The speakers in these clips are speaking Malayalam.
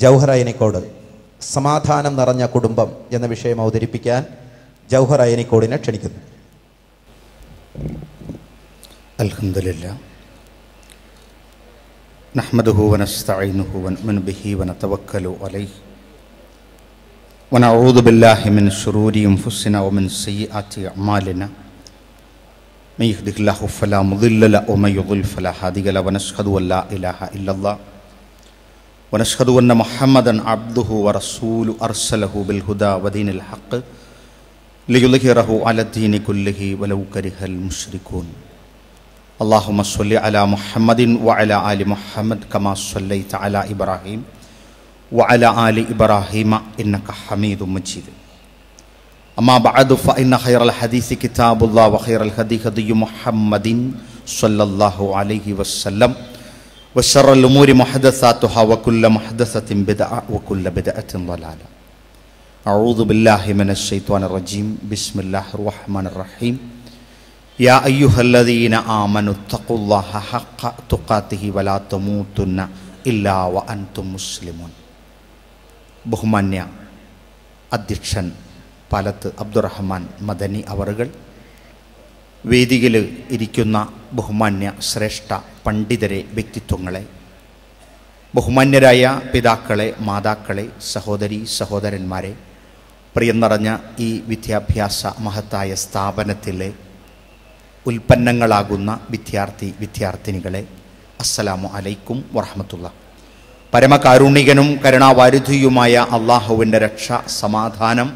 ജൗഹർ അയനിക്കോട് സമാധാനം നിറഞ്ഞ കുടുംബം എന്ന വിഷയം അവതരിപ്പിക്കാൻ ജൗഹർ അയനിക്കോടിനെ ക്ഷണിക്കുന്നു الحمد لله نحمده ونستعينه ونؤمن به ونتوكل عليه ونعوذ بالله من شرور انفسنا ومن سيئات اعمالنا من يهده الله فلا مضل له ومن يضلل فلا هادي له ونشهد ان لا اله الا الله ونشهد أن محمدا عبده ورسوله أرسله بالهدى ودين الحق ليظهره على الدين كله ولو كره المشركون. اللهم صل على محمد وعلى آل محمد كما صليت على إبراهيم وعلى آل إبراهيم إنك حميد مجيد. أما بعد فإن خير الحديث كتاب الله وخير الهدي هدي محمد صلى الله عليه وسلم. وشر الأمور محدثاتها وكل محدثة بدعة وكل بدعة ضلالة أعوذ بالله من الشيطان الرجيم بسم الله الرحمن الرحيم يا أيها الذين آمنوا اتقوا الله حق تقاته ولا تموتن إلا وأنتم مسلمون ബഹുമാന്യ അധ്യക്ഷൻ പാലത്ത് അബ്ദുറഹ്മാൻ മദനി അവറുകൾ വേദിയിൽ ഇരിക്കുന്ന ബഹുമാന്യ ശ്രേഷ്ഠ പണ്ഡിതരെ വ്യക്തിത്വങ്ങളെ ബഹുമാന്യരായ പിതാക്കളെ മാതാക്കളെ സഹോദരി സഹോദരന്മാരെ പ്രിയം നിറഞ്ഞ ഈ വിദ്യാഭ്യാസ മഹത്തായ സ്ഥാപനത്തിലെ ഉൽപ്പന്നങ്ങളാകുന്ന വിദ്യാർത്ഥി വിദ്യാർത്ഥിനികളെ അസ്സലാമു അലൈക്കും വറഹമത്തുള്ള പരമകാരുണികനും കരുണാവാരുധിയുമായ അള്ളാഹുവിന്റെ രക്ഷ സമാധാനം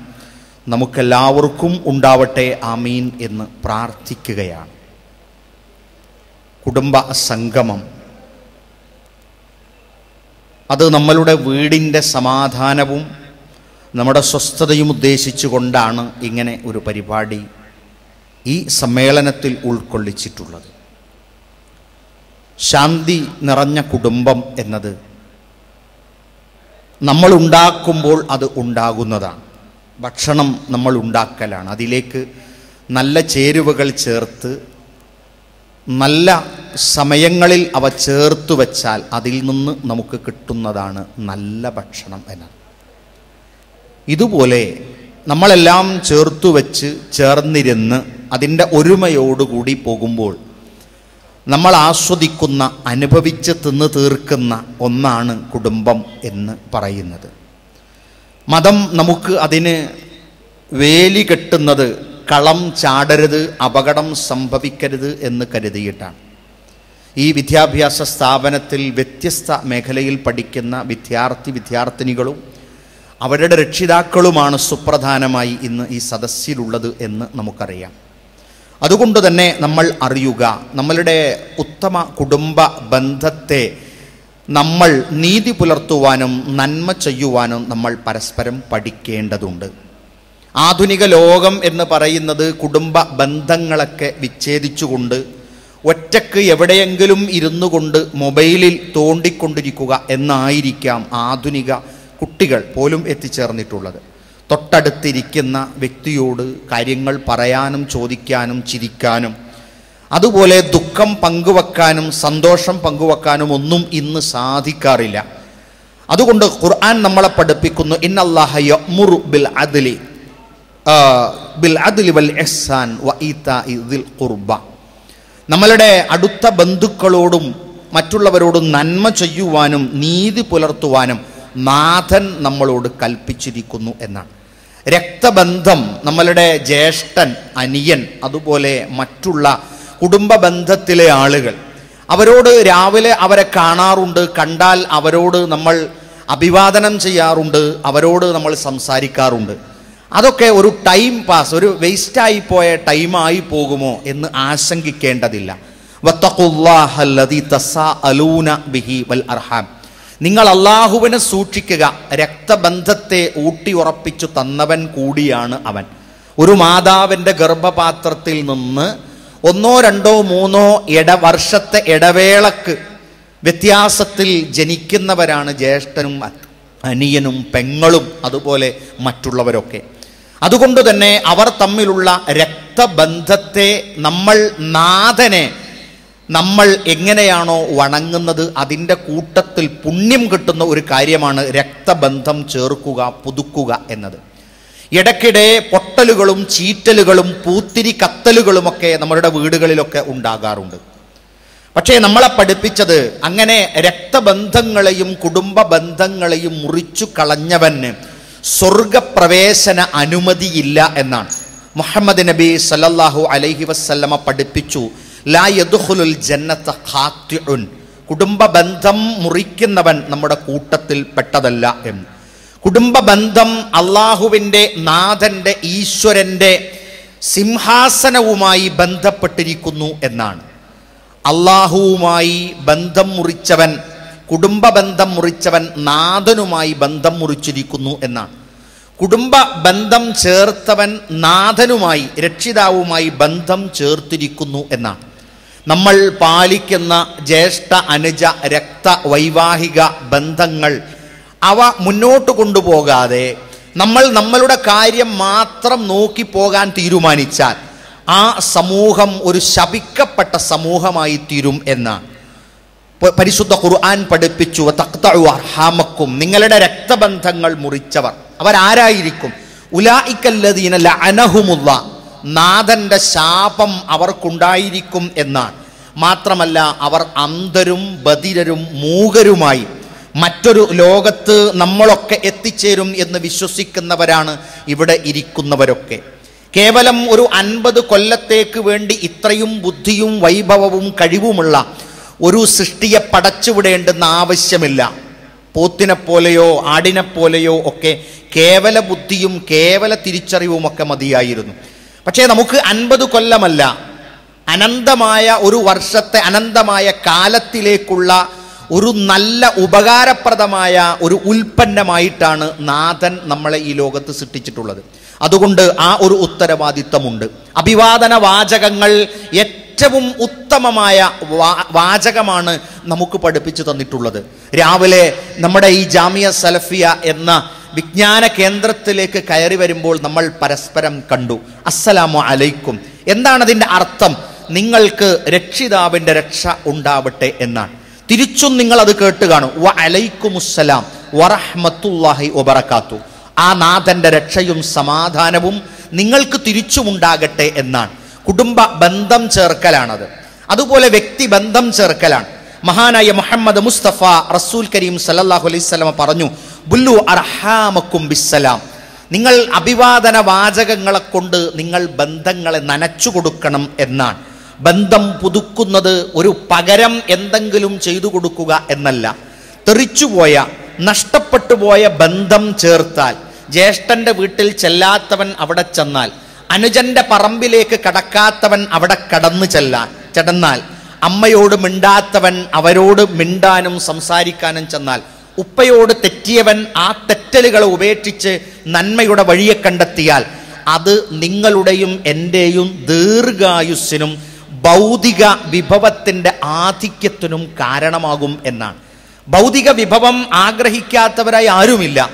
നമുക്കെല്ലാവർക്കും ഉണ്ടാവട്ടെ ആമീൻ എന്ന് പ്രാർത്ഥിക്കുകയാണ്. കുടുംബ സംഗമം. അത് നമ്മളുടെ വീടിന്റെ സമാധാനവും നമ്മുടെ സ്വസ്ഥതയും ഉദ്ദേശിച്ചുകൊണ്ടാണ് ഇങ്ങനെ ഒരു പരിപാടി ഈ സമ്മേളനത്തിൽ ഉൾക്കൊള്ളിച്ചിട്ടുള്ളത്. ശാന്തി നിറഞ്ഞ കുടുംബം എന്നത് നമ്മൾ ഉണ്ടാക്കുമ്പോൾ അത് ഉണ്ടാകുന്നതാണ്. ഭക്ഷണം നമ്മൾ ഉണ്ടാക്കലാണ്. അതിലേക്ക് നല്ല ചേരുവകൾ ചേർത്ത് നല്ല സമയങ്ങളിൽ അവ ചേർത്ത് വച്ചാൽ അതിൽ നിന്ന് നമുക്ക് കിട്ടുന്നതാണ് നല്ല ഭക്ഷണം എന്നാണ്. ഇതുപോലെ നമ്മളെല്ലാം ചേർത്ത് വച്ച് ചേർന്നിരുന്ന് അതിന്റെ ഒരുമയോടുകൂടി പോകുമ്പോൾ നമ്മൾ ആസ്വദിക്കുന്ന അനുഭവിച്ച് തിന്ന് തീർക്കുന്ന ഒന്നാണ് കുടുംബം എന്ന് പറയുന്നത്. മതം നമുക്ക് അതിന് വേലി കെട്ടുന്നത് കളം ചാടരുത് അപകടം സംഭവിക്കരുത് എന്ന് കരുതിയിട്ടാണ്. ഈ വിദ്യാഭ്യാസ സ്ഥാപനത്തിൽ വ്യത്യസ്ത മേഖലയിൽ പഠിക്കുന്ന വിദ്യാർത്ഥി വിദ്യാർത്ഥിനികളും അവരുടെ രക്ഷിതാക്കളുമാണ് സുപ്രധാനമായി ഇന്ന് ഈ സദസ്സിലുള്ളത് എന്ന് നമുക്കറിയാം. അതുകൊണ്ട് തന്നെ നമ്മൾ അറിയുക നമ്മളുടെ ഉത്തമ കുടുംബ ബന്ധത്തെ നമ്മൾ നീതി പുലർത്തുവാനും നന്മ ചെയ്യുവാനും നമ്മൾ പരസ്പരം പഠിക്കേണ്ടതുണ്ട്. ആധുനിക ലോകം എന്ന് പറയുന്നത് കുടുംബ ബന്ധങ്ങളൊക്കെ വിച്ഛേദിച്ചുകൊണ്ട് ഒറ്റയ്ക്ക് എവിടെയെങ്കിലും ഇരുന്നു കൊണ്ട് മൊബൈലിൽ തോണ്ടിക്കൊണ്ടിരിക്കുക എന്നായിരിക്കാം ആധുനിക കുട്ടികൾ പോലും എത്തിച്ചേർന്നിട്ടുള്ളത്. തൊട്ടടുത്തിരിക്കുന്ന വ്യക്തിയോട് കാര്യങ്ങൾ പറയാനും ചോദിക്കാനും ചിരിക്കാനും അതുപോലെ ദുഃഖം പങ്കുവെക്കാനും സന്തോഷം പങ്കുവെക്കാനും ഒന്നും ഇന്ന് സാധിക്കാറില്ല. അതുകൊണ്ട് ഖുർആൻ നമ്മളെ പഠിപ്പിക്കുന്നു ഇന്നല്ലാഹ അള്ളാഹു ബിൽ അദ്ലി ബിൽ അദലി വൽ ഖുർബ. നമ്മളുടെ അടുത്ത ബന്ധുക്കളോടും മറ്റുള്ളവരോടും നന്മ ചെയ്യുവാനും നീതി പുലർത്തുവാനും നാഥൻ നമ്മളോട് കൽപ്പിച്ചിരിക്കുന്നു എന്നാണ്. രക്തബന്ധം നമ്മളുടെ ജ്യേഷ്ഠൻ അനിയൻ അതുപോലെ മറ്റുള്ള കുടുംബ ബന്ധത്തിലെ ആളുകൾ. അവരോട് രാവിലെ അവരെ കാണാറുണ്ട് കണ്ടാൽ അവരോട് നമ്മൾ അഭിവാദനം ചെയ്യാറുണ്ട് അവരോട് നമ്മൾ സംസാരിക്കാറുണ്ട്. അതൊക്കെ ഒരു ടൈം പാസ് ഒരു വേസ്റ്റായി പോയ ടൈമായി പോകുമോ എന്ന് ആശങ്കിക്കേണ്ടതില്ല. നിങ്ങൾ അള്ളാഹുവിനെ സൂക്ഷിക്കുക രക്തബന്ധത്തെ ഊട്ടി ഉറപ്പിച്ചു തന്നവൻ കൂടിയാണ് അവൻ. ഒരു മാതാവിന്റെ ഗർഭപാത്രത്തിൽ നിന്ന് ഒന്നോ രണ്ടോ മൂന്നോ ഇട വർഷത്തെ ഇടവേളക്ക് വ്യത്യാസത്തിൽ ജനിക്കുന്നവരാണ് ജ്യേഷ്ഠനും അനിയനും പെങ്ങളും അതുപോലെ മറ്റുള്ളവരൊക്കെ. അതുകൊണ്ട് തന്നെ അവർ തമ്മിലുള്ള രക്തബന്ധത്തെ നമ്മൾ നാഥനെ നമ്മൾ എങ്ങനെയാണോ വണങ്ങുന്നത് അതിന്റെ കൂട്ടത്തിൽ പുണ്യം കിട്ടുന്ന ഒരു കാര്യമാണ് രക്തബന്ധം ചേർക്കുക പുതുക്കുക എന്നത്. ഇടയ്ക്കിടെ പൊട്ടലുകളും ചീറ്റലുകളും പൂത്തിരി കത്തലുകളുമൊക്കെ നമ്മളുടെ വീടുകളിലൊക്കെ ഉണ്ടാകാറുണ്ട്. പക്ഷേ നമ്മളെ പഠിപ്പിച്ചത് അങ്ങനെ രക്തബന്ധങ്ങളെയും കുടുംബ ബന്ധങ്ങളെയും മുറിച്ചു കളഞ്ഞവന് സ്വർഗപ്രവേശന അനുമതിയില്ല എന്നാണ്. മുഹമ്മദ് നബി സല്ലല്ലാഹു അലൈഹി വസല്ലമ പഠിപ്പിച്ചു ലാ യദ്ഖുലുൽ ജന്നത ഖാത്തിഉൻ. കുടുംബ ബന്ധം മുറിക്കുന്നവൻ നമ്മുടെ കൂട്ടത്തിൽ പെട്ടതല്ല എന്ന്. കുടുംബ ബന്ധം അള്ളാഹുവിന്റെ നാഥന്റെ ഈശ്വരന്റെ സിംഹാസനവുമായി ബന്ധപ്പെട്ടിരിക്കുന്നു എന്നാണ്. അള്ളാഹുവുമായി ബന്ധം മുറിച്ചവൻ കുടുംബ ബന്ധം മുറിച്ചവൻ നാഥനുമായി ബന്ധം മുറിച്ചിരിക്കുന്നു എന്നാണ്. കുടുംബ ബന്ധം ചേർത്തവൻ നാഥനുമായി രക്ഷിതാവുമായി ബന്ധം ചേർത്തിരിക്കുന്നു എന്നാണ്. നമ്മൾ പാലിക്കുന്ന ജ്യേഷ്ഠ അനുജ രക്ത വൈവാഹിക ബന്ധങ്ങൾ അവ മുന്നോട്ട് കൊണ്ടുപോകാതെ നമ്മൾ നമ്മളുടെ കാര്യം മാത്രം നോക്കി പോകാൻ തീരുമാനിച്ചാൽ ആ സമൂഹം ഒരു ശപിക്കപ്പെട്ട സമൂഹമായി തീരും എന്നാണ് പരിശുദ്ധ ഖുർആൻ പഠിപ്പിച്ചു. "വതഖ്തഉ അർഹാമക്കും. നിങ്ങളുടെ രക്തബന്ധങ്ങൾ മുറിച്ചവർ. അവരാരായിരിക്കും? ഉലായിക്കല്ലദീന ലഅനഹുമുള്ള നാഥന്റെ ശാപം അവർക്കുണ്ടായിരിക്കും എന്നാണ്. മാത്രമല്ല അവർ അന്ധരും ബധിരരും മൂകരുമായി മറ്റൊരു ലോകത്ത് നമ്മളൊക്കെ എത്തിച്ചേരും എന്ന് വിശ്വസിക്കുന്നവരാണ് ഇവിടെ ഇരിക്കുന്നവരൊക്കെ. കേവലം ഒരു അൻപത് കൊല്ലത്തേക്ക് വേണ്ടി ഇത്രയും ബുദ്ധിയും വൈഭവവും കഴിവുമുള്ള ഒരു സൃഷ്ടിയെ പടച്ചുവിടേണ്ടെന്ന് ആവശ്യമില്ല. പോത്തിനെ പോലെയോ ആടിനെ പോലെയോ ഒക്കെ കേവല ബുദ്ധിയും കേവല തിരിച്ചറിവുമൊക്കെ മതിയായിരുന്നു. പക്ഷേ നമുക്ക് അൻപത് കൊല്ലമല്ല അനന്തമായ ഒരു വർഷത്തെ അനന്തമായ കാലത്തിലേക്കുള്ള ഒരു നല്ല ഉപകാരപ്രദമായ ഒരു ഉൽപ്പന്നമായിട്ടാണ് നാഥൻ നമ്മളെ ഈ ലോകത്ത് സൃഷ്ടിച്ചിട്ടുള്ളത്. അതുകൊണ്ട് ആ ഒരു ഉത്തരവാദിത്തമുണ്ട്. അഭിവാദന വാചകങ്ങൾ ഏറ്റവും ഉത്തമമായ വാചകമാണ് നമുക്ക് പഠിപ്പിച്ചു തന്നിട്ടുള്ളത്. രാവിലെ നമ്മുടെ ഈ ജാമിയ സലഫിയ എന്ന വിജ്ഞാന കേന്ദ്രത്തിലേക്ക് കയറി വരുമ്പോൾ നമ്മൾ പരസ്പരം കണ്ടു. അസ്സലാമു അലൈക്കും. എന്താണ് അതിന്റെ അർത്ഥം? നിങ്ങൾക്ക് രക്ഷിതാവിന്റെ രക്ഷ ഉണ്ടാവട്ടെ എന്നാണ്. തിരിച്ചും നിങ്ങൾ അത് കേട്ട് കാണും. വ വബറകാത്തു. ആ നാഥന്റെ രക്ഷയും സമാധാനവും നിങ്ങൾക്ക് തിരിച്ചുമുണ്ടാകട്ടെ എന്നാണ്. കുടുംബ ബന്ധം ചേർക്കലാണത്. അതുപോലെ വ്യക്തി ബന്ധം ചേർക്കലാണ്. മഹാനായ മുഹമ്മദ് മുസ്തഫ റസൂൽ കരീം സല്ലല്ലാഹു അലൈഹി പറഞ്ഞു ബുല്ലു അർഹാമക്കും ബിസ്സലാം. നിങ്ങൾ അഭിവാദന വാചകങ്ങളെ കൊണ്ട് നിങ്ങൾ ബന്ധങ്ങളെ നനച്ചു കൊടുക്കണം എന്നാണ്. ബന്ധം പുതുക്കുന്നത് ഒരു പകരം എന്തെങ്കിലും ചെയ്തു കൊടുക്കുക എന്നല്ല. തെറിച്ചുപോയ നഷ്ടപ്പെട്ടു പോയ ബന്ധം ചേർത്താൽ ജ്യേഷ്ഠന്റെ വീട്ടിൽ ചെല്ലാത്തവൻ അവിടെ ചെന്നാൽ അനുജന്റെ പറമ്പിലേക്ക് കടക്കാത്തവൻ അവിടെ കടന്നു ചെല്ലാൻ ചെടന്നാൽ അമ്മയോട് മിണ്ടാത്തവൻ അവരോട് മിണ്ടാനും സംസാരിക്കാനും ചെന്നാൽ ഉപ്പയോട് തെറ്റിയവൻ ആ തെറ്റലുകളെ ഉപേക്ഷിച്ച് നന്മയുടെ വഴിയെ കണ്ടെത്തിയാൽ അത് നിങ്ങളുടെയും എന്റെയും ദീർഘായുസ്സിനും ഭൗതിക വിഭവത്തിന്റെ ആധിക്യത്തിനും കാരണമാകും എന്നാണ്. ഭൗതിക വിഭവം ആഗ്രഹിക്കാത്തവരായി ആരുമില്ല.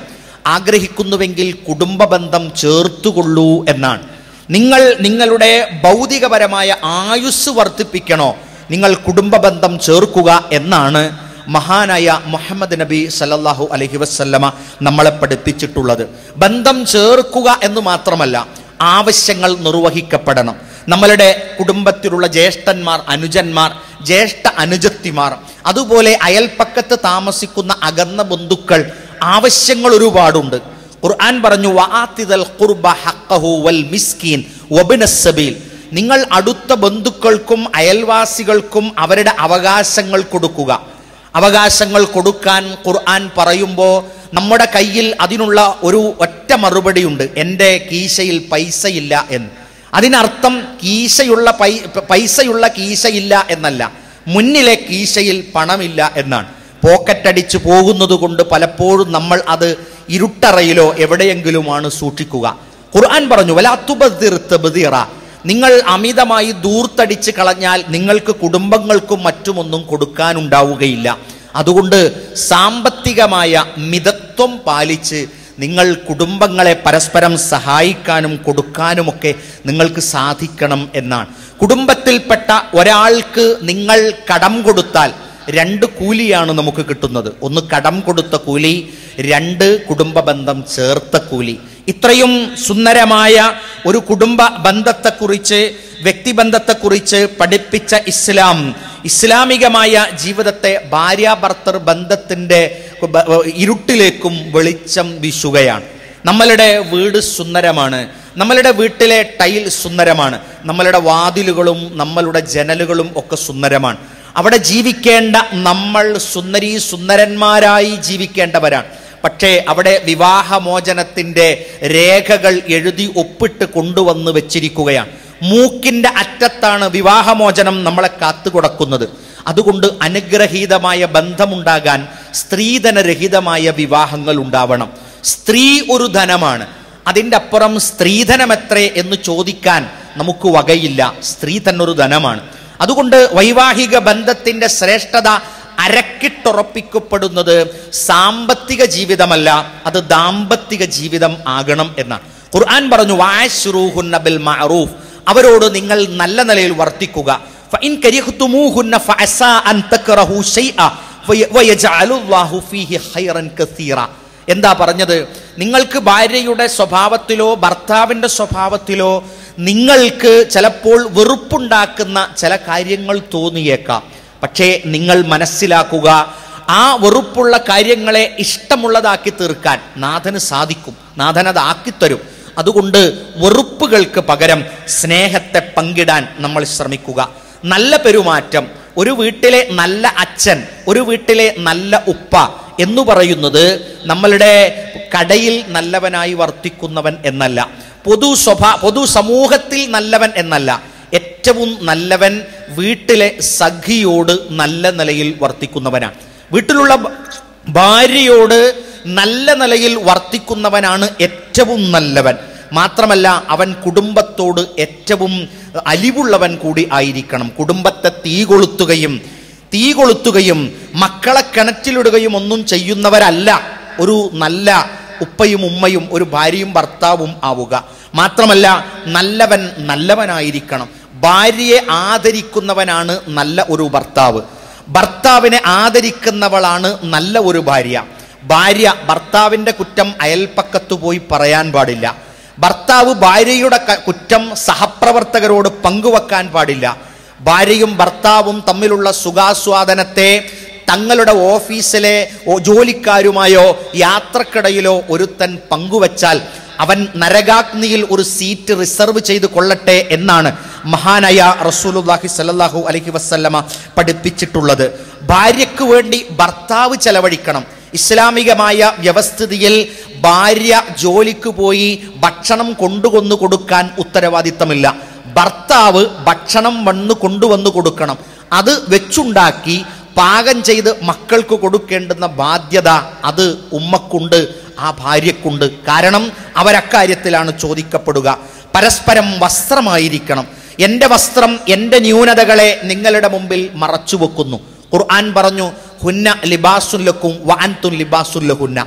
ആഗ്രഹിക്കുന്നുവെങ്കിൽ കുടുംബ ബന്ധം ചേർത്തുകൊള്ളൂ എന്നാണ്. നിങ്ങൾ നിങ്ങളുടെ ഭൗതികപരമായ ആയുസ് വർദ്ധിപ്പിക്കണോ? നിങ്ങൾ കുടുംബ ബന്ധം ചേർക്കുക എന്നാണ് മഹാനായ മുഹമ്മദ് നബി സല്ലല്ലാഹു അലഹി വസല്ലമ നമ്മളെ പഠിപ്പിച്ചിട്ടുള്ളത്. ബന്ധം ചേർക്കുക എന്ന് മാത്രമല്ല ആവശ്യങ്ങൾ നിർവഹിക്കപ്പെടണം. നമ്മളുടെ കുടുംബത്തിലുള്ള ജ്യേഷ്ഠന്മാർ അനുജന്മാർ ജ്യേഷ്ഠ അനുജത്തിമാർ അതുപോലെ അയൽപ്പക്കത്ത് താമസിക്കുന്ന അകന്ന ബന്ധുക്കൾ ആവശ്യങ്ങൾ ഒരുപാടുണ്ട്. ഖുർആൻ പറഞ്ഞു വആത്തിദൽ ഖുർബ ഹഖഹു വൽ മിസ്കീൻ വബ്നസ് സബീൽ. നിങ്ങൾ അടുത്ത ബന്ധുക്കൾക്കും അയൽവാസികൾക്കും അവരുടെ അവകാശങ്ങൾ കൊടുക്കുക. അവകാശങ്ങൾ കൊടുക്കാൻ ഖുർആൻ പറയുമ്പോൾ നമ്മുടെ കയ്യിൽ അതിനുള്ള ഒരു ഒറ്റ മറുപടിയുണ്ട് എന്റെ കീശയിൽ പൈസയില്ല എന്ന്. അതിനർത്ഥം കീശയുള്ള പൈ പൈസയുള്ള കീശയില്ല എന്നല്ല. മുന്നിലെ കീശയിൽ പണമില്ല എന്നാണ്. പോക്കറ്റടിച്ചു പോകുന്നത് കൊണ്ട് പലപ്പോഴും നമ്മൾ അത് ഇരുട്ടറയിലോ എവിടെയെങ്കിലുമാണ് സൂക്ഷിക്കുക. ഖുർആൻ പറഞ്ഞു വലാത്തുബദിർ തബ്ദീറ. നിങ്ങൾ അമിതമായി ദൂർത്തടിച്ച് കളഞ്ഞാൽ നിങ്ങൾക്ക് കുടുംബങ്ങൾക്കും മറ്റുമൊന്നും കൊടുക്കാനുണ്ടാവുകയില്ല അതുകൊണ്ട് സാമ്പത്തികമായ മിതത്വം പാലിച്ച് നിങ്ങൾ കുടുംബങ്ങളെ പരസ്പരം സഹായിക്കാനും കൊടുക്കാനുമൊക്കെ നിങ്ങൾക്ക് സാധിക്കണം എന്നാണ്. കുടുംബത്തിൽപ്പെട്ട ഒരാൾക്ക് നിങ്ങൾ കടം കൊടുത്താൽ രണ്ട് കൂലിയാണ് നമുക്ക് കിട്ടുന്നത്. ഒന്ന് കടം കൊടുത്ത കൂലി രണ്ട് കുടുംബ ബന്ധം ചേർത്ത കൂലി. ഇത്രയും സുന്ദരമായ ഒരു കുടുംബ ബന്ധത്തെക്കുറിച്ച് വ്യക്തിബന്ധത്തെക്കുറിച്ച് പഠിപ്പിച്ച ഇസ്ലാം ഇസ്ലാമികമായ ജീവിതത്തെ ഭാര്യാഭർത്തർ ബന്ധത്തിന്റെ ഇരുട്ടിലേക്കും വെളിച്ചം വീശുകയാണ്. നമ്മളുടെ വീട് സുന്ദരമാണ്. നമ്മളുടെ വീട്ടിലെ ടൈൽ സുന്ദരമാണ്. നമ്മളുടെ വാതിലുകളും നമ്മളുടെ ജനലുകളും ഒക്കെ സുന്ദരമാണ്. അവിടെ ജീവിക്കേണ്ട നമ്മൾ സുന്ദരീ സുന്ദരന്മാരായി ജീവിക്കേണ്ടവരാണ്. പക്ഷേ അവിടെ വിവാഹമോചനത്തിന്റെ രേഖകൾ എഴുതി ഒപ്പിട്ട് കൊണ്ടുവന്ന് വെച്ചിരിക്കുകയാണ്. മൂക്കിന്റെ അറ്റത്താണ് വിവാഹമോചനം നമ്മളെ കാത്തുകൊടക്കുന്നത്. അതുകൊണ്ട് അനുഗ്രഹീതമായ ബന്ധമുണ്ടാകാൻ സ്ത്രീധനരഹിതമായ വിവാഹങ്ങൾ ഉണ്ടാവണം. സ്ത്രീ ഒരു ധനമാണ്. അതിന്റെ അപ്പുറം സ്ത്രീധനം എത്രേ എന്ന് ചോദിക്കാൻ നമുക്ക് വകയില്ല. സ്ത്രീ തന്നെ ഒരു ധനമാണ്. അതുകൊണ്ട് വൈവാഹിക ബന്ധത്തിന്റെ ശ്രേഷ്ഠത അരക്കിട്ടുറപ്പിക്കപ്പെടുന്നത് സാമ്പത്തിക ജീവിതമല്ല അത് ദാമ്പത്തിക ജീവിതം ആകണം എന്നാണ്. ഖുർആൻ പറഞ്ഞു വാശ്രൂഹുന്ന ബിൽ മഅറൂഫ്. അവരോട് നിങ്ങൾ നല്ല നിലയിൽ വർത്തിക്കുക. എന്താ പറഞ്ഞത്? നിങ്ങൾക്ക് ഭാര്യയുടെ സ്വഭാവത്തിലോ ഭർത്താവിന്റെ സ്വഭാവത്തിലോ നിങ്ങൾക്ക് ചിലപ്പോൾ വെറുപ്പുണ്ടാക്കുന്ന ചില കാര്യങ്ങൾ തോന്നിയേക്കാം. പക്ഷേ നിങ്ങൾ മനസ്സിലാക്കുക ആ വെറുപ്പുള്ള കാര്യങ്ങളെ ഇഷ്ടമുള്ളതാക്കി തീർക്കാൻ നാഥന് സാധിക്കും നാഥൻ അത് ആക്കിത്തരും. അതുകൊണ്ട് വെറുപ്പുകൾക്ക് പകരം സ്നേഹത്തെ പങ്കിടാൻ നമ്മൾ ശ്രമിക്കുക. നല്ല പെരുമാറ്റം ഒരു വീട്ടിലെ നല്ല അച്ഛൻ ഒരു വീട്ടിലെ നല്ല ഉപ്പ എന്ന് പറയുന്നത് നമ്മളുടെ കടയിൽ നല്ലവനായി വർത്തിക്കുന്നവൻ എന്നല്ല. പൊതു സ്വഭാ പൊതു സമൂഹത്തിൽ നല്ലവൻ എന്നല്ല. ഏറ്റവും നല്ലവൻ വീട്ടിലെ സഖിയോട് നല്ല നിലയിൽ വർത്തിക്കുന്നവനാണ്. വീട്ടിലുള്ള ഭാര്യയോട് നല്ല നിലയിൽ വർത്തിക്കുന്നവനാണ് ഏറ്റവും നല്ലവൻ. മാത്രമല്ല അവൻ കുടുംബത്തോട് ഏറ്റവും അലിവുള്ളവൻ കൂടി ആയിരിക്കണം. കുടുംബത്തെ തീ കൊളുത്തുകയും തീ കൊളുത്തുകയും മക്കളെ കിണറ്റിലിടുകയും ഒന്നും ചെയ്യുന്നവരല്ല. ഒരു നല്ല ഉപ്പയും ഉമ്മയും ഒരു ഭാര്യയും ഭർത്താവും ആവുക. മാത്രമല്ല നല്ലവൻ നല്ലവനായിരിക്കണം. ഭാര്യയെ ആദരിക്കുന്നവനാണ് നല്ല ഒരു ഭർത്താവ്. ഭർത്താവിനെ ആദരിക്കുന്നവളാണ് നല്ല ഒരു ഭാര്യ. ഭാര്യ ഭർത്താവിന്റെ കുറ്റം അയൽപ്പക്കത്തു പോയി പറയാൻ പാടില്ല. ഭർത്താവ് ഭാര്യയുടെ കുറ്റം സഹപ്രവർത്തകരോട് പങ്കുവെക്കാൻ പാടില്ല. ഭാര്യയും ഭർത്താവും തമ്മിലുള്ള സുഖാസ്വാദനത്തെ തങ്ങളുടെ ഓഫീസിലെ ജോലിക്കാരുമായോ യാത്രക്കിടയിലോ ഒരുത്തൻ പങ്കുവച്ചാൽ അവൻ നരകാഗ്നിയിൽ ഒരു സീറ്റ് റിസർവ് ചെയ്ത് കൊള്ളട്ടെ എന്നാണ് മഹാനായ റസൂലുല്ലാഹി സല്ലല്ലാഹു അലൈഹി വസല്ലമ പഠിപ്പിച്ചിട്ടുള്ളത്. ഭാര്യയ്ക്ക് വേണ്ടി ഭർത്താവ് ചെലവഴിക്കണം. ഇസ്ലാമികമായ വ്യവസ്ഥിതിയിൽ ഭാര്യ ജോലിക്ക് പോയി ഭക്ഷണം കൊണ്ടുവന്നു കൊടുക്കാൻ ഉത്തരവാദിത്തമില്ല. ഭർത്താവ് ഭക്ഷണം വന്ന് കൊണ്ടുവന്നു കൊടുക്കണം. അത് വെച്ചുണ്ടാക്കി പാകം ചെയ്ത് മക്കൾക്ക് കൊടുക്കേണ്ടുന്ന ബാധ്യത അത് ഉമ്മക്കുണ്ട് ആ ഭാര്യക്കുണ്ട്. കാരണം അവരക്കാര്യത്തിലാണ് ചോദിക്കപ്പെടുക. പരസ്പരം വസ്ത്രമായിരിക്കണം. എന്റെ വസ്ത്രം എന്റെ ന്യൂനതകളെ നിങ്ങളുടെ മുമ്പിൽ മറച്ചു വെക്കുന്നു ഖുർആൻ പറഞ്ഞു ഹുന്ന ലിബാസുല്ലക്കും വാൻതുൻ ലിബാസുല്ലഹുന്ന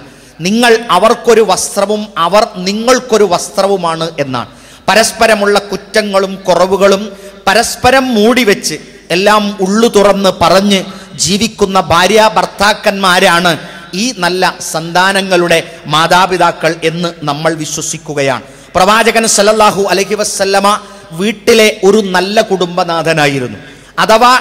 നിങ്ങൾ അവർക്കൊരു വസ്ത്രവും അവർ നിങ്ങൾക്കൊരു വസ്ത്രവുമാണ് എന്നാണ്. പരസ്പരമുള്ള കുറ്റങ്ങളും കുറവുകളും പരസ്പരം മൂടി വെച്ച് എല്ലാം ഉള്ളു തുറന്ന് പറഞ്ഞ് ജീവിക്കുന്ന ഭാര്യ ഭർത്താക്കന്മാരാണ് ഈ നല്ല സന്താനങ്ങളുടെ മാതാപിതാക്കൾ എന്ന് നമ്മൾ വിശ്വസിക്കുകയാണ്. പ്രവാചകൻ സല്ലല്ലാഹു അലഹി വസല്ലമ വീട്ടിലെ ഒരു നല്ല കുടുംബനാഥനായിരുന്നു. അഥവാ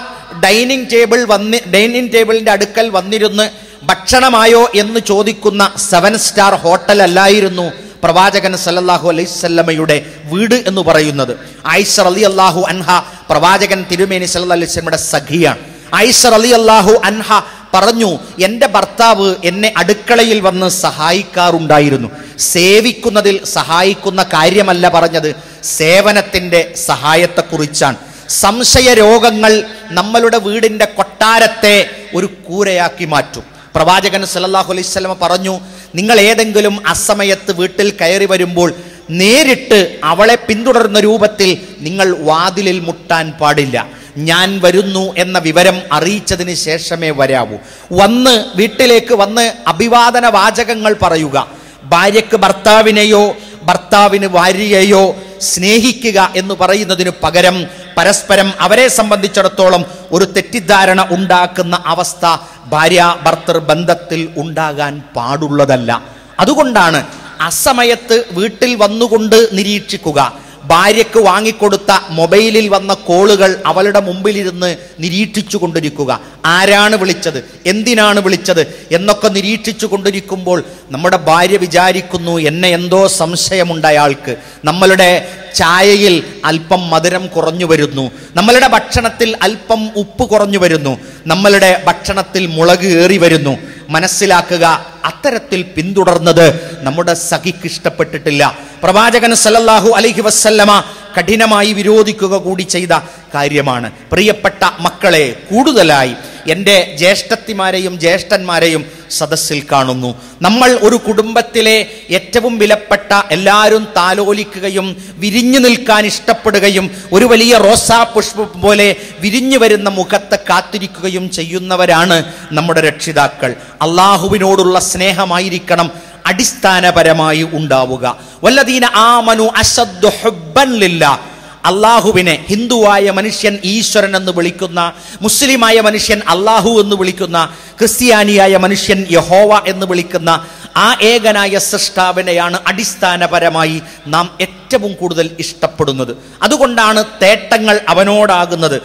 ഡൈനിങ് ടേബിൾ വന്ന് ഡൈനിങ് ടേബിളിന്റെ അടുക്കൽ വന്നിരുന്ന് ഭക്ഷണമായോ എന്ന് ചോദിക്കുന്ന സെവൻ സ്റ്റാർ ഹോട്ടൽ അല്ലായിരുന്നു പ്രവാചകൻ സല്ലല്ലാഹു അലൈഹി സ്വല്ലമയുടെ വീട് എന്ന് പറയുന്നത്. ഐസർ അലി അള്ളാഹു അൻഹ പ്രവാചകൻ തിരുമേനി സല്ലാ അലൈഹി സ്വലമയുടെ സഖിയാണ്. ഐസർ അലി അള്ളാഹു അൻഹ പറഞ്ഞു എന്റെ ഭർത്താവ് എന്നെ അടുക്കളയിൽ വന്ന് സഹായിക്കാറുണ്ടായിരുന്നു. സേവിക്കുന്നതിൽ സഹായിക്കുന്ന കാര്യമല്ല പറഞ്ഞത്. സേവനത്തിന്റെ സഹായത്തെക്കുറിച്ചാണ്. സംശയ രോഗങ്ങൾ നമ്മളുടെ വീടിന്റെ കൊട്ടാരത്തെ ഒരു കൂരയാക്കി മാറ്റും. പ്രവാചകൻ സല്ലല്ലാഹു അലൈഹി വസല്ലമ പറഞ്ഞു നിങ്ങൾ ഏതെങ്കിലും അസമയത്ത് വീട്ടിൽ കയറി വരുമ്പോൾ നേരിട്ട് അവളെ പിന്തുടർന്ന രൂപത്തിൽ നിങ്ങൾ വാതിലിൽ മുട്ടാൻ പാടില്ല. ഞാൻ വരുന്നു എന്ന വിവരം അറിയിച്ചതിന് ശേഷമേ വരാവൂ. വന്ന് വീട്ടിലേക്ക് വന്ന് അഭിവാദന വാചകങ്ങൾ പറയുക. ഭാര്യക്ക് ഭർത്താവിനെയോ ഭർത്താവിന് ഭാര്യയെയോ സ്നേഹിക്കുക എന്ന് പറയുന്നതിന് പകരം പരസ്പരം അവരെ സംബന്ധിച്ചിടത്തോളം ഒരു തെറ്റിദ്ധാരണ ഉണ്ടാക്കുന്ന അവസ്ഥ ഭാര്യ ഭർത്തൃ ബന്ധത്തിൽ ഉണ്ടാകാൻ പാടുള്ളതല്ല. അതുകൊണ്ടാണ് അസമയത്ത് വീട്ടിൽ വന്നുകൊണ്ട് നിരീക്ഷിക്കുക. ഭാര്യയ്ക്ക് വാങ്ങിക്കൊടുത്ത മൊബൈലിൽ വന്ന കോളുകൾ അവളുടെ മുമ്പിലിരുന്ന് നിരീക്ഷിച്ചു കൊണ്ടിരിക്കുക. ആരാണ് വിളിച്ചത്? എന്തിനാണ് വിളിച്ചത്? എന്നൊക്കെ നിരീക്ഷിച്ചു കൊണ്ടിരിക്കുമ്പോൾ നമ്മുടെ ഭാര്യ വിചാരിക്കുന്നു എന്നെ എന്തോ സംശയമുണ്ട് അയാൾക്ക്. നമ്മളുടെ ചായയിൽ അല്പം മധുരം കുറഞ്ഞു വരുന്നു. നമ്മളുടെ ഭക്ഷണത്തിൽ അല്പം ഉപ്പ് കുറഞ്ഞു വരുന്നു. നമ്മളുടെ ഭക്ഷണത്തിൽ മുളക് ഏറി വരുന്നു. മനസ്സിലാക്കുക അത്തരത്തിൽ പിന്തുടർന്നത് നമ്മുടെ സഖിക്ക് ഇഷ്ടപ്പെട്ടിട്ടില്ല. പ്രവാചകൻ സല്ലല്ലാഹു അലൈഹി വസല്ലമ കഠിനമായി വിരോധിക്കുക കൂടി ചെയ്ത കാര്യമാണ്. പ്രിയപ്പെട്ട മക്കളെ കൂടുതലായി എന്റെ ജ്യേഷ്ഠത്തിമാരെയും ജ്യേഷ്ഠന്മാരെയും സദസ്സിൽ കാണുന്നു. നമ്മൾ ഒരു കുടുംബത്തിലെ ഏറ്റവും വിലപ്പെട്ട എല്ലാവരും താലോലിക്കുകയും വിരിഞ്ഞു നിൽക്കാൻ ഇഷ്ടപ്പെടുകയും ഒരു വലിയ റോസാ പുഷ്പം പോലെ വിരിഞ്ഞു വരുന്ന മുഖത്തെ കാത്തിരിക്കുകയും ചെയ്യുന്നവരാണ് നമ്മുടെ രക്ഷിതാക്കൾ. അള്ളാഹുവിനോടുള്ള സ്നേഹമായിരിക്കണം അടിസ്ഥാനപരമായി ഉണ്ടാവുക. വല്ലതീന ആമനു അശദ്ദു ഹുബ്ബൻ ലില്ലാ അള്ളാഹുവിനെ ഹിന്ദുവായ മനുഷ്യൻ ഈശ്വരൻ എന്ന് വിളിക്കുന്ന മുസ്ലിമായ മനുഷ്യൻ അള്ളാഹു എന്ന് വിളിക്കുന്ന ക്രിസ്ത്യാനിയായ മനുഷ്യൻ യഹോവ എന്ന് വിളിക്കുന്ന ആ ഏകനായ സൃഷ്ടാവിനെയാണ് അടിസ്ഥാനപരമായി നാം ഏറ്റവും കൂടുതൽ ഇഷ്ടപ്പെടുന്നത്. അതുകൊണ്ടാണ് തേട്ടങ്ങൾ അവനോടാകുന്നത്.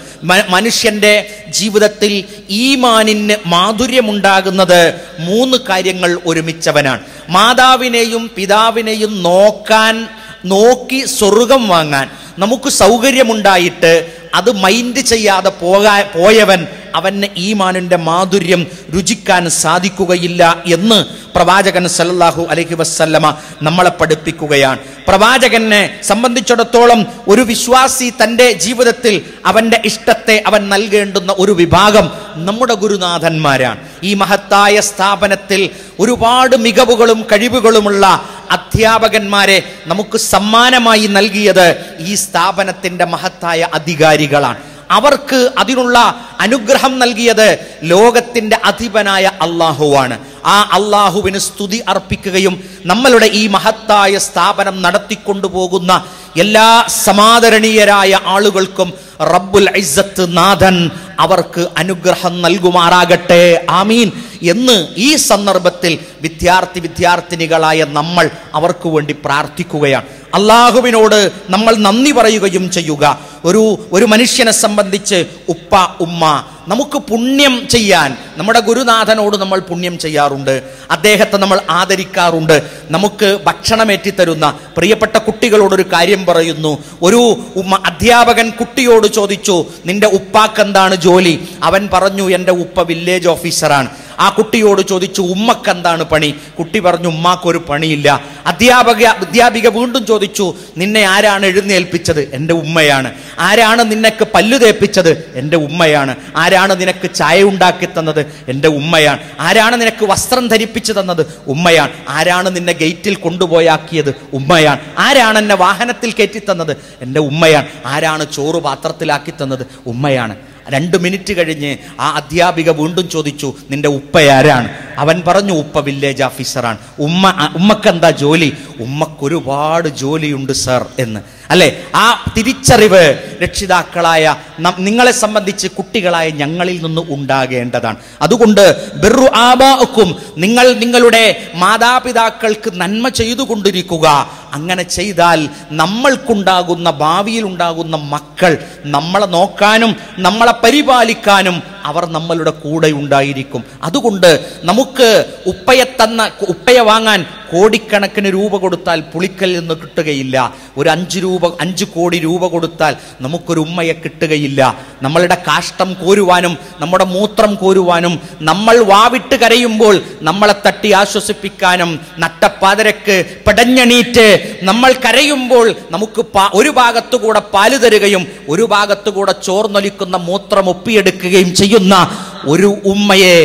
മനുഷ്യന്റെ ജീവിതത്തിൽ ഈമാനിന് മാധുര്യമുണ്ടാകുന്നത് മൂന്ന് കാര്യങ്ങൾ ഒരുമിച്ചവനാണ്. മാതാവിനെയും പിതാവിനെയും നോക്കാൻ നോക്കി സ്വർഗം വാങ്ങാൻ. നമുക്ക് സൗകര്യമുണ്ടായിട്ട് അത് മൈൻഡ് ചെയ്യാതെ പോകാ പോയവൻ അവന് ഈമാനിന്റെ മാധുര്യം രുചിക്കാൻ സാധിക്കുകയില്ല എന്ന് പ്രവാചകൻ സല്ലാഹു അലഹി വസല്ലമ നമ്മളെ പഠിപ്പിക്കുകയാണ്. പ്രവാചകനെ സംബന്ധിച്ചിടത്തോളം ഒരു വിശ്വാസി തന്റെ ജീവിതത്തിൽ അവന്റെ ഇഷ്ടത്തെ അവൻ നൽകേണ്ടുന്ന ഒരു വിഭാഗം നമ്മുടെ ഗുരുനാഥന്മാരാണ്. ഈ മഹത്തായ സ്ഥാപനത്തിൽ ഒരുപാട് മികവുകളും കഴിവുകളുമുള്ള അധ്യാപകന്മാരെ നമുക്ക് സമ്മാനമായി നൽകിയത് ഈ സ്ഥാപനത്തിന്റെ മഹത്തായ അധികാരികളാണ്. അവർക്ക് അതിനുള്ള അനുഗ്രഹം നൽകിയത് ലോകത്തിന്റെ അധിപനായ അള്ളാഹുവാണ്. ആ അള്ളാഹുവിന് സ്തുതി അർപ്പിക്കുകയും നമ്മളുടെ ഈ മഹത്തായ സ്ഥാപനം നടത്തിക്കൊണ്ടുപോകുന്ന എല്ലാ സമാദരണീയരായ ആളുകൾക്കും റബ്ബുൽ ഇസ്സത്ത് നാഥൻ അവർക്ക് അനുഗ്രഹം നൽകുമാറാകട്ടെ. ആമീൻ. എന്ന് ഈ സന്ദർഭത്തിൽ വിദ്യാർത്ഥി വിദ്യാർത്ഥിനികളായ നമ്മൾ അവർക്ക് വേണ്ടി പ്രാർത്ഥിക്കുകയാണ്. അള്ളാഹുവിനോട് നമ്മൾ നന്ദി പറയുകയും ചെയ്യുക. ഒരു ഒരു മനുഷ്യനെ സംബന്ധിച്ച് ഉപ്പ ഉമ്മ നമുക്ക് പുണ്യം ചെയ്യാൻ നമ്മുടെ ഗുരുനാഥനോട് നമ്മൾ പുണ്യം ചെയ്യാറുണ്ട്. അദ്ദേഹത്തെ നമ്മൾ ആദരിക്കാറുണ്ട്. നമുക്ക് ഭക്ഷണമേറ്റി തരുന്ന പ്രിയപ്പെട്ട കുട്ടികളോടൊരു കാര്യം പറയുന്നു. ഒരു ഉമ്മ അധ്യാപകൻ കുട്ടിയോട് ചോദിച്ചു നിന്റെ ഉപ്പാക്കെന്താണ് ജോലി? അവൻ പറഞ്ഞു എന്റെ ഉപ്പ വില്ലേജ് ഓഫീസറാണ് ആ കുട്ടിയോട് ചോദിച്ചു ഉമ്മക്ക് എന്താണ് പണി? കുട്ടി പറഞ്ഞു ഉമ്മാക്കൊരു പണിയില്ല. അധ്യാപക അധ്യാപിക വീണ്ടും ചോദിച്ചു നിന്നെ ആരാണ് എഴുന്നേൽപ്പിച്ചത്? എന്റെ ഉമ്മയാണ്. ആരാണ് നിനക്ക് പല്ലു തേപ്പിച്ചത്? എന്റെ ഉമ്മയാണ്. ആരാണ് നിനക്ക് ചായ ഉണ്ടാക്കി തന്നത്? എന്റെ ഉമ്മയാണ്. ആരാണ് നിനക്ക് വസ്ത്രം ധരിപ്പിച്ചു തന്നത്? ഉമ്മയാണ്. ആരാണ് നിന്നെ ഗേറ്റിൽ കൊണ്ടുപോയാക്കിയത്? ഉമ്മയാണ്. ആരാണ് എന്നെ വാഹനത്തിൽ കയറ്റി തന്നത്? എന്റെ ഉമ്മയാണ്. ആരാണ് ചോറ് പാത്രത്തിലാക്കി തന്നത്? ഉമ്മയാണ്. രണ്ട് മിനിറ്റ് കഴിഞ്ഞ് ആ അധ്യാപിക വീണ്ടും ചോദിച്ചു നിന്റെ ഉപ്പ ഉപ്പയാരാണ് അവൻ പറഞ്ഞു ഉപ്പ വില്ലേജ് ഓഫീസറാണ് ഉമ്മ ഉമ്മക്കെന്താ ജോലി? ഉമ്മക്കൊരുപാട് ജോലിയുണ്ട് സർ എന്ന്. അല്ലെ? ആ തിരിച്ചറിവ് രക്ഷിതാക്കളായ നിങ്ങളെ സംബന്ധിച്ച് കുട്ടികളായ ഞങ്ങളിൽ നിന്ന് ഉണ്ടാകേണ്ടതാണ്. അതുകൊണ്ട് ബിർറു ആബാക്കും നിങ്ങൾ നിങ്ങളുടെ മാതാപിതാക്കൾക്ക് നന്മ ചെയ്തുകൊണ്ടിരിക്കുക. അങ്ങനെ ചെയ്താൽ നമ്മൾക്കുണ്ടാകുന്ന ഭാവിയിൽ ഉണ്ടാകുന്ന മക്കൾ നമ്മളെ നോക്കാനും നമ്മളെ പരിപാലിക്കാനും അവർ നമ്മളുടെ കൂടെ ഉണ്ടായിരിക്കും. അതുകൊണ്ട് നമുക്ക് ഉപ്പയെ തന്ന ഉപ്പയെ വാങ്ങാൻ കോടിക്കണക്കിന് രൂപ കൊടുത്താൽ പുളിക്കൽ നിന്ന് കിട്ടുകയില്ല. ഒരു അഞ്ച് രൂപ അഞ്ച് കോടി രൂപ കൊടുത്താൽ നമുക്കൊരു ഉമ്മയെ കിട്ടുകയില്ല. നമ്മളുടെ കാഷ്ടം കോരുവാനും നമ്മുടെ മൂത്രം കോരുവാനും നമ്മൾ വാവിട്ട് കരയുമ്പോൾ നമ്മളെ തട്ടി ആശ്വസിപ്പിക്കാനും നട്ടപ്പാതിരക്ക് പെടഞ്ഞണീറ്റ് നമ്മൾ കരയുമ്പോൾ നമുക്ക് ഒരു ഭാഗത്തുകൂടെ പാൽ തരുകയും ഒരു ഭാഗത്തുകൂടെ ചോർന്നൊലിക്കുന്ന മൂത്രം ഒപ്പിയെടുക്കുകയും ചെയ്യുന്ന ഒരു ഉമ്മയെ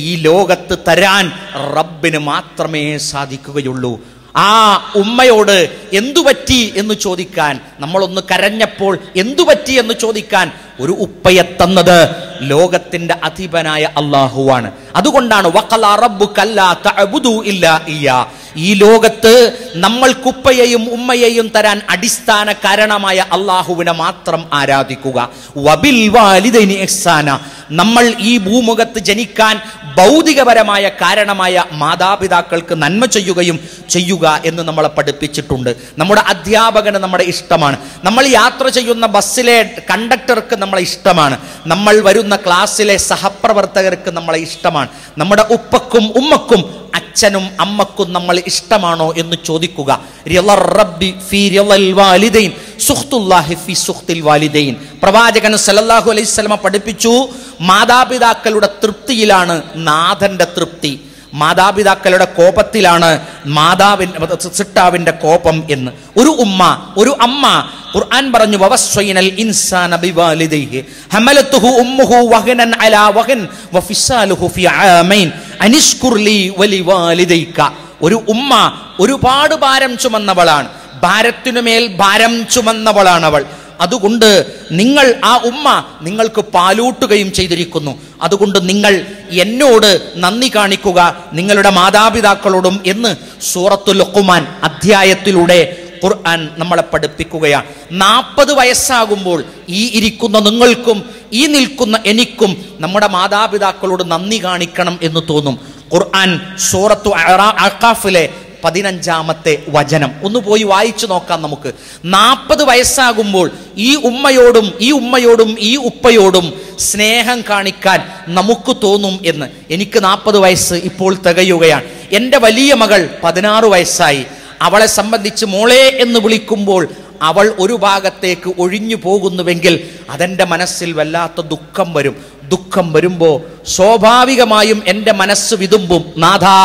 ഈ ലോകത്ത് തരാൻ റബ്ബിന് മാത്രമേ സാധിക്കുകയുള്ളൂ ആ ഉമ്മയോട് എന്തുപറ്റി എന്ന് ചോദിക്കാൻ നമ്മളൊന്ന് കരഞ്ഞപ്പോൾ എന്തുപറ്റി എന്ന് ചോദിക്കാൻ ഒരു ഉപ്പയെ തന്നത് ലോകത്തിന്റെ അധിപനായ അള്ളാഹുവാണ് അതുകൊണ്ടാണ് വഖല റബ്ബു തഅബുദു ഇല്ലാ ഇയ്യാ. ഈ ലോകത്ത് നമ്മൾക്കുപ്പയെയും ഉമ്മയെയും തരാൻ അടിസ്ഥാന കാരണമായ അള്ളാഹുവിനെ മാത്രം ആരാധിക്കുക. വബിൽ വാലിദൈനി ഇഹ്സാന നമ്മൾ ഈ ഭൂമുഖത്ത് ജനിക്കാൻ ഭൗതികപരമായ കാരണമായ മാതാപിതാക്കൾക്ക് നന്മ ചെയ്യുകയും ചെയ്യുക എന്ന് നമ്മളെ പഠിപ്പിച്ചിട്ടുണ്ട്. നമ്മുടെ അധ്യാപകന് നമ്മുടെ ഇഷ്ടമാണ്. നമ്മൾ യാത്ര ചെയ്യുന്ന ബസ്സിലെ കണ്ടക്ടർക്ക് നമ്മളെ ഇഷ്ടമാണ്. നമ്മൾ വരുന്ന ക്ലാസ്സിലെ സഹപ്രവർത്തകർക്ക് നമ്മളെ ഇഷ്ടമാണ്. നമ്മുടെ ഉപ്പക്കും ഉമ്മക്കും അച്ഛനും അമ്മക്കും നമ്മൾ ഇഷ്ടമാണോ എന്ന് ചോദിക്കുക. പ്രവാചകൻ സലല്ലാഹു അലൈഹി പഠിപ്പിച്ചു മാതാപിതാക്കളുടെ തൃപ്തിയിലാണ് നാഥന്റെ തൃപ്തി. മാതാപിതാക്കളുടെ കോപത്തിലാണ് മാതാവിൻ സിട്ടാവിന്റെ കോപം എന്ന്. ഒരു ഉമ്മ ഒരു അമ്മ ഖുർആൻ പറഞ്ഞു ഇൻസാന ഹമലതുഹു ഉമ്മുഹു വഹനൻ അലാ വഹൻ വഫിസാലുഹു ഒരു ഉമ്മ ഒരുപാട് ഭാരം ചുമന്നവളാണ്. ഭാരത്തിനുമേൽ ഭാരം ചുമന്നവളാണ് അവൾ. അതുകൊണ്ട് നിങ്ങൾ ആ ഉമ്മ നിങ്ങൾക്ക് പാലൂട്ടുകയും ചെയ്തിരിക്കുന്നു. അതുകൊണ്ട് നിങ്ങൾ എന്നോട് നന്ദി കാണിക്കുക നിങ്ങളുടെ മാതാപിതാക്കളോടും എന്ന് സൂറത്തുൽ ലുഖ്മാൻ അധ്യായത്തിലൂടെ ഖുർആൻ നമ്മളെ പഠിപ്പിക്കുകയാണ്. നാൽപ്പത് വയസ്സാകുമ്പോൾ ഈ ഇരിക്കുന്ന നിങ്ങൾക്കും ഈ നിൽക്കുന്ന എനിക്കും നമ്മുടെ മാതാപിതാക്കളോട് നന്ദി കാണിക്കണം എന്ന് തോന്നും. ഖുർആൻ സൂറത്തു അഖാഫിലെ പതിനഞ്ചാമത്തെ വചനം. ഒന്ന് പോയി വായിച്ചു നോക്കാം നമുക്ക്. നാൽപ്പത് വയസ്സാകുമ്പോൾ ഈ ഉമ്മയോടും ഈ ഉമ്മയോടും ഈ ഉപ്പയോടും സ്നേഹം കാണിക്കാൻ നമുക്ക് തോന്നും എന്ന്. എനിക്ക് നാൽപ്പത് വയസ്സ് ഇപ്പോൾ തികയുകയാണ്. എന്റെ വലിയ മകൾ പതിനാറ് വയസ്സായി. അവളെ സംബന്ധിച്ച് മോളെ എന്ന് വിളിക്കുമ്പോൾ അവൾ ഒരു ഭാഗത്തേക്ക് ഒഴിഞ്ഞു പോകുന്നുവെങ്കിൽ അതെന്റെ മനസ്സിൽ വല്ലാത്ത ദുഃഖം വരും. ദുഃഖം വരുമ്പോൾ സ്വാഭാവികമായും എന്റെ മനസ്സ് വിതുമ്പും നാഥാ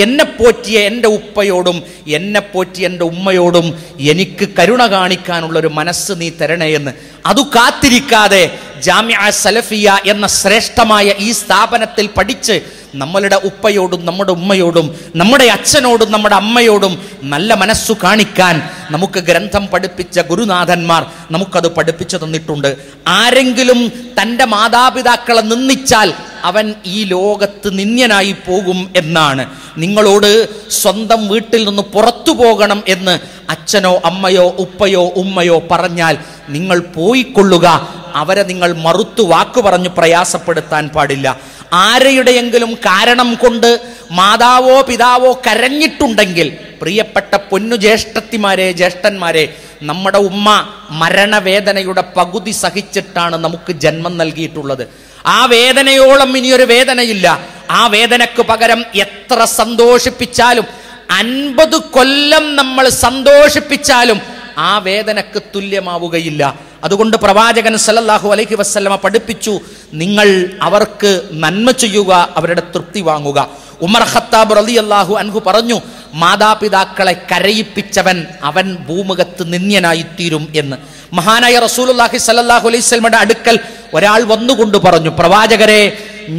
എന്നെ പോറ്റിയ എന്റെ ഉപ്പയോടും എന്നെ പോറ്റിയ എന്റെ ഉമ്മയോടും എനിക്ക് കരുണ കാണിക്കാനുള്ള ഒരു മനസ്സ് നീ തരണേ എന്ന്. അത് കാത്തിരിക്കാതെ ജാമ്യ സലഫിയ എന്ന ശ്രേഷ്ഠമായ ഈ സ്ഥാപനത്തിൽ പഠിച്ച് നമ്മളുടെ ഉപ്പയോടും നമ്മുടെ ഉമ്മയോടും നമ്മുടെ അച്ഛനോടും നമ്മുടെ അമ്മയോടും നല്ല മനസ്സു കാണിക്കാൻ നമുക്ക് ഗ്രന്ഥം പഠിപ്പിച്ച ഗുരുനാഥന്മാർ നമുക്കത് പഠിപ്പിച്ചു തന്നിട്ടുണ്ട്. ആരെങ്കിലും തന്റെ മാതാപിതാക്കളെ നിന്ദിച്ചാൽ അവൻ ഈ ലോകത്ത് നിന്യനായി പോകും എന്നാണ്. നിങ്ങളോട് സ്വന്തം വീട്ടിൽ നിന്ന് പുറത്തു പോകണം എന്ന് അച്ഛനോ അമ്മയോ ഉപ്പയോ ഉമ്മയോ പറഞ്ഞാൽ നിങ്ങൾ പോയിക്കൊള്ളുക. അവരെ നിങ്ങൾ മറുത്തു വാക്കു പറഞ്ഞു പ്രയാസപ്പെടുത്താൻ പാടില്ല. ആരെയുടെയെങ്കിലും കാരണം കൊണ്ട് മാതാവോ പിതാവോ കരഞ്ഞിട്ടുണ്ടെങ്കിൽ പ്രിയപ്പെട്ട പൊന്നു ജ്യേഷ്ഠത്തിമാരെ ജ്യേഷ്ഠന്മാരെ നമ്മുടെ ഉമ്മ മരണവേദനയുടെ പകുതി സഹിച്ചിട്ടാണ് നമുക്ക് ജന്മം നൽകിയിട്ടുള്ളത്. ആ വേദനയോളം ഇനിയൊരു വേദനയില്ല. ആ വേദനക്ക് പകരം എത്ര സന്തോഷിപ്പിച്ചാലും അൻപത് കൊല്ലം നമ്മൾ സന്തോഷിപ്പിച്ചാലും ആ വേദനക്ക് തുല്യമാവുകയില്ല. അതുകൊണ്ട് പ്രവാചകൻ സല്ലല്ലാഹു അലൈഹി വസ്ലമ പഠിപ്പിച്ചു നിങ്ങൾ അവർക്ക് നന്മ ചെയ്യുക അവരുടെ തൃപ്തി വാങ്ങുക. ഉമർ ഖത്താബ് അള്ളാഹു അൻഹു പറഞ്ഞു മാതാപിതാക്കളെ കരയിപ്പിച്ചവൻ അവൻ ഭൂമുഖത്ത് നിന്ദ്യനായിത്തീരും എന്ന്. മഹാനായ റസൂലുള്ളാഹി സല്ലല്ലാഹു അലൈഹി സ്വലമയുടെ അടുക്കൽ ഒരാൾ വന്നുകൊണ്ട് പറഞ്ഞു പ്രവാചകരെ